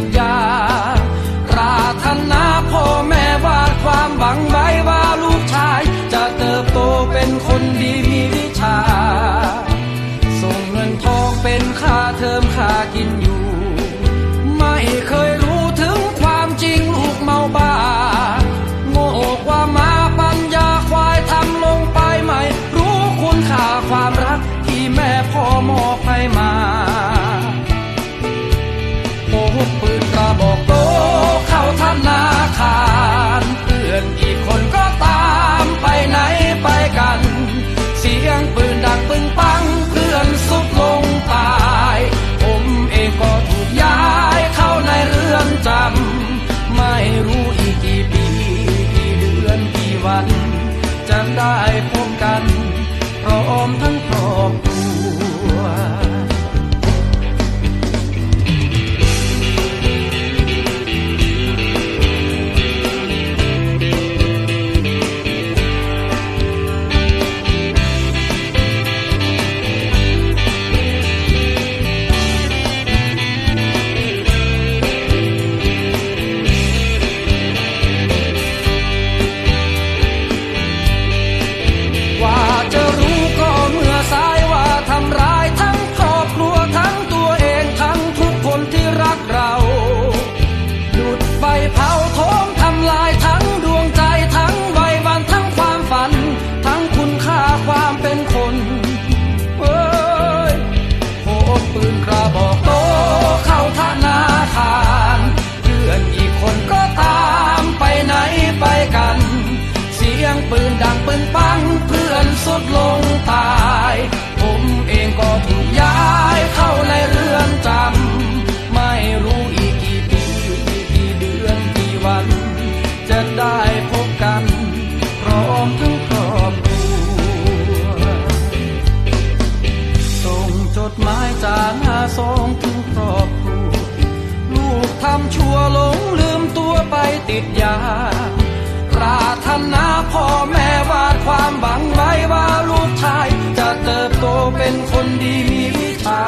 ดยาปรารถนาพ่อแม่วาดความหวังไว้ว่าลูกชาย จะเติบโตเป็นคนดีมีวิชา ส่งเงินทองเป็นค่าเทอมค่ากินอยู่ ได้พบกันพร้อมทั้งครอบครัว ปืนดังปึงปังเพื่อนสุดลงตาย ผมเองก็ถูกย้ายเข้าในเรือนจำ ไม่รู้อีกกี่ปีกี่เดือนกี่วัน จะได้พบกันพร้อมทั้งครอบครัว ส่งจดหมายจากหาสองถึงครอบครัว ลูกทำชั่วหลงลืมตัวไปติดยา ปรารถนาพ่อแม่วาดความหวังไว้ว่าลูกชาย จะเติบโตเป็นคนดีมีวิชา